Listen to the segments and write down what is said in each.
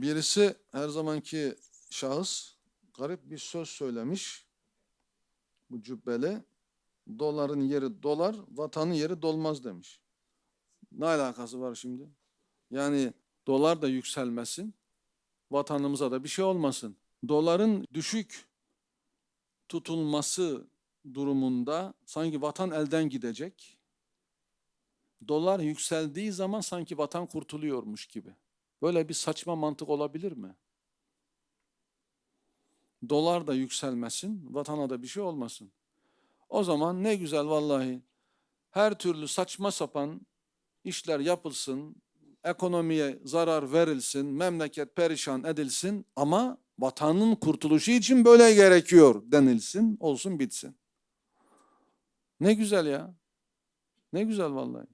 Birisi her zamanki şahıs garip bir söz söylemiş. Bu cübbeli. Doların yeri dolar, vatanın yeri dolmaz demiş. Ne alakası var şimdi? Yani dolar da yükselmesin, vatanımıza da bir şey olmasın. Doların düşük tutulması durumunda sanki vatan elden gidecek. Dolar yükseldiği zaman sanki vatan kurtuluyormuş gibi. Böyle bir saçma mantık olabilir mi? Dolar da yükselmesin, vatana da bir şey olmasın. O zaman ne güzel vallahi. Her türlü saçma sapan işler yapılsın, ekonomiye zarar verilsin, memleket perişan edilsin ama vatanın kurtuluşu için böyle gerekiyor denilsin, olsun bitsin. Ne güzel ya. Ne güzel vallahi.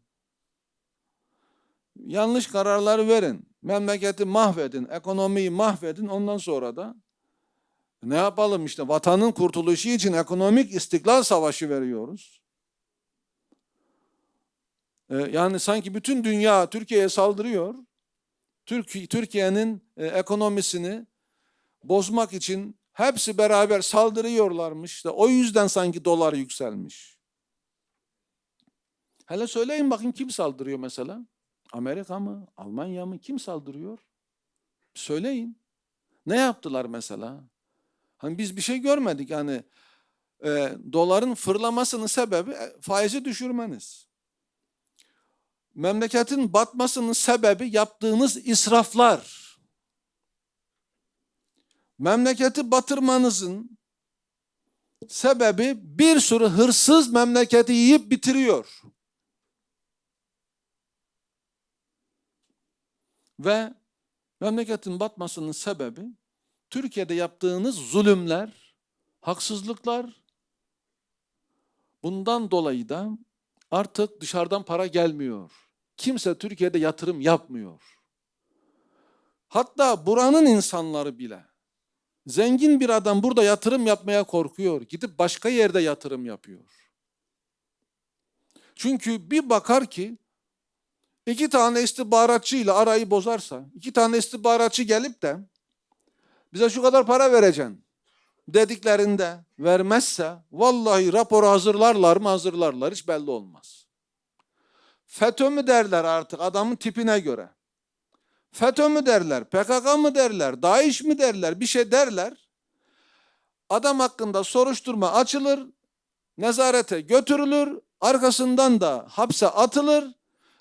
Yanlış kararlar verin. Memleketi mahvedin, ekonomiyi mahvedin. Ondan sonra da ne yapalım işte vatanın kurtuluşu için ekonomik istiklal savaşı veriyoruz. Ee, yani sanki bütün dünya Türkiye'ye saldırıyor. Türk Türkiye'nin e, ekonomisini bozmak için hepsi beraber saldırıyorlarmış. İşte o yüzden sanki dolar yükselmiş. Hele söyleyin bakın kim saldırıyor mesela? Amerika mı? Almanya mı? Kim saldırıyor? Söyleyin. Ne yaptılar mesela? Hani biz bir şey görmedik yani e, doların fırlamasının sebebi e, faizi düşürmeniz. Memleketin batmasının sebebi yaptığınız israflar. Memleketi batırmanızın sebebi bir sürü hırsız memleketi yiyip bitiriyor. Ve memleketin batmasının sebebi Türkiye'de yaptığınız zulümler, haksızlıklar. Bundan dolayı da artık dışarıdan para gelmiyor. Kimse Türkiye'de yatırım yapmıyor. Hatta buranın insanları bile zengin bir adam burada yatırım yapmaya korkuyor. Gidip başka yerde yatırım yapıyor. Çünkü bir bakar ki iki tane istihbaratçıyla arayı bozarsa, iki tane istihbaratçı gelip de bize şu kadar para vereceksin dediklerinde vermezse vallahi raporu hazırlarlar mı hazırlarlar hiç belli olmaz. FETÖ mü derler artık adamın tipine göre. FETÖ mü derler, PKK mı derler, DAEŞ mi derler, bir şey derler. Adam hakkında soruşturma açılır, nezarete götürülür, arkasından da hapse atılır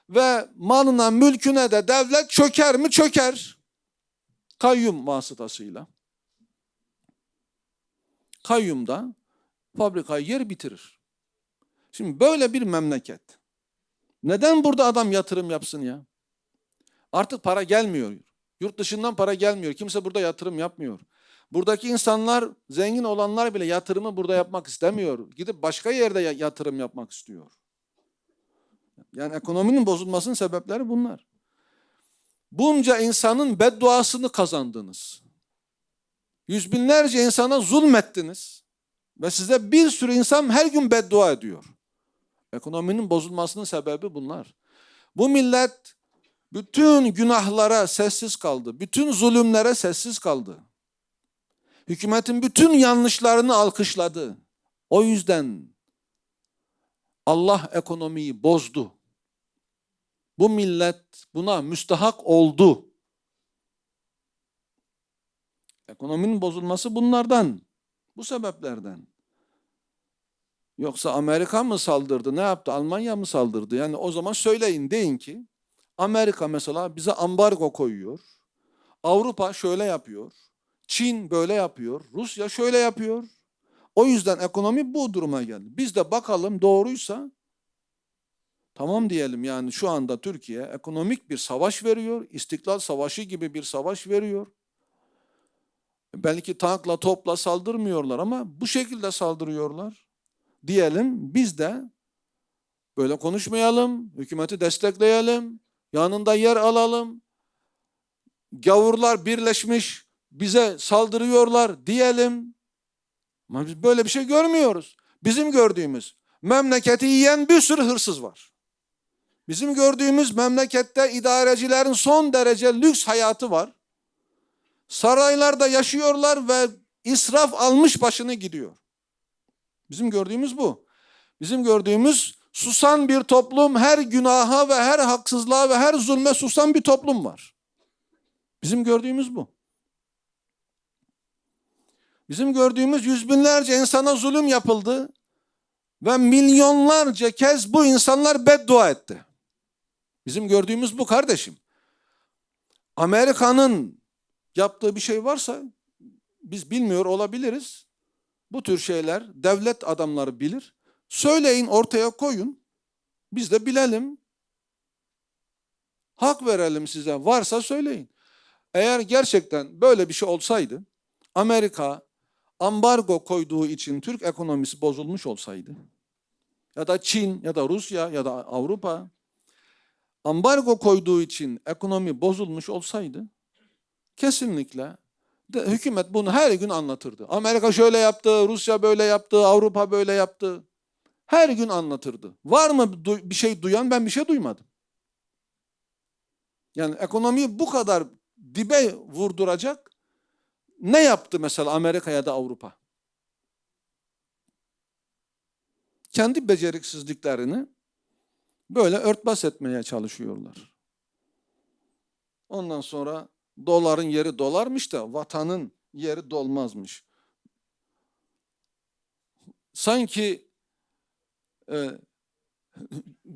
ve malına, mülküne de devlet çöker mi çöker. Kayyum vasıtasıyla. Kayyum da fabrikayı yer bitirir. Şimdi böyle bir memleket. Neden burada adam yatırım yapsın ya? Artık para gelmiyor. Yurt dışından para gelmiyor. Kimse burada yatırım yapmıyor. Buradaki insanlar, zengin olanlar bile yatırımı burada yapmak istemiyor. Gidip başka yerde yatırım yapmak istiyor. Yani ekonominin bozulmasının sebepleri bunlar. Bunca insanın bedduasını kazandınız. Yüz binlerce insana zulmettiniz. Ve size bir sürü insan her gün beddua ediyor. Ekonominin bozulmasının sebebi bunlar. Bu millet bütün günahlara sessiz kaldı. Bütün zulümlere sessiz kaldı. Hükümetin bütün yanlışlarını alkışladı. O yüzden Allah ekonomiyi bozdu. Bu millet buna müstahak oldu. Ekonominin bozulması bunlardan, bu sebeplerden. Yoksa Amerika mı saldırdı, ne yaptı, Almanya mı saldırdı? Yani o zaman söyleyin, deyin ki Amerika mesela bize ambargo koyuyor. Avrupa şöyle yapıyor. Çin böyle yapıyor. Rusya şöyle yapıyor. O yüzden ekonomi bu duruma geldi. Biz de bakalım doğruysa tamam diyelim yani şu anda Türkiye ekonomik bir savaş veriyor. İstiklal Savaşı gibi bir savaş veriyor. Belki tankla topla saldırmıyorlar ama bu şekilde saldırıyorlar. Diyelim biz de böyle konuşmayalım, hükümeti destekleyelim, yanında yer alalım. Gavurlar birleşmiş bize saldırıyorlar diyelim. Ama biz böyle bir şey görmüyoruz. Bizim gördüğümüz memleketi yiyen bir sürü hırsız var. Bizim gördüğümüz memlekette idarecilerin son derece lüks hayatı var. Saraylarda yaşıyorlar ve israf almış başını gidiyor. Bizim gördüğümüz bu. Bizim gördüğümüz susan bir toplum, her günaha ve her haksızlığa ve her zulme susan bir toplum var. Bizim gördüğümüz bu. Bizim gördüğümüz yüz binlerce insana zulüm yapıldı ve milyonlarca kez bu insanlar beddua etti. Bizim gördüğümüz bu kardeşim. Amerika'nın yaptığı bir şey varsa biz bilmiyor olabiliriz. Bu tür şeyler devlet adamları bilir. Söyleyin ortaya koyun. Biz de bilelim. Hak verelim size. Varsa söyleyin. Eğer gerçekten böyle bir şey olsaydı Amerika ambargo koyduğu için Türk ekonomisi bozulmuş olsaydı ya da Çin ya da Rusya ya da Avrupa ambargo koyduğu için ekonomi bozulmuş olsaydı kesinlikle de, hükümet bunu her gün anlatırdı. Amerika şöyle yaptı, Rusya böyle yaptı, Avrupa böyle yaptı. Her gün anlatırdı. Var mı bir şey duyan? Ben bir şey duymadım. Yani ekonomiyi bu kadar dibe vurduracak ne yaptı mesela Amerika ya da Avrupa? Kendi beceriksizliklerini böyle örtbas etmeye çalışıyorlar. Ondan sonra doların yeri dolarmış da vatanın yeri dolmazmış. Sanki e,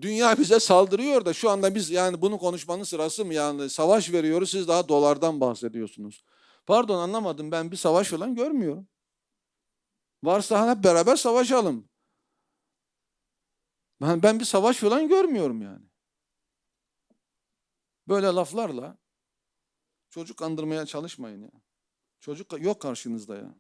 dünya bize saldırıyor da şu anda biz yani bunu konuşmanın sırası mı yani savaş veriyoruz siz daha dolardan bahsediyorsunuz. Pardon anlamadım ben bir savaş falan görmüyorum. Varsa hep beraber savaşalım. Ben, ben bir savaş falan görmüyorum yani. Böyle laflarla çocuk kandırmaya çalışmayın ya. Çocuk yok karşınızda ya.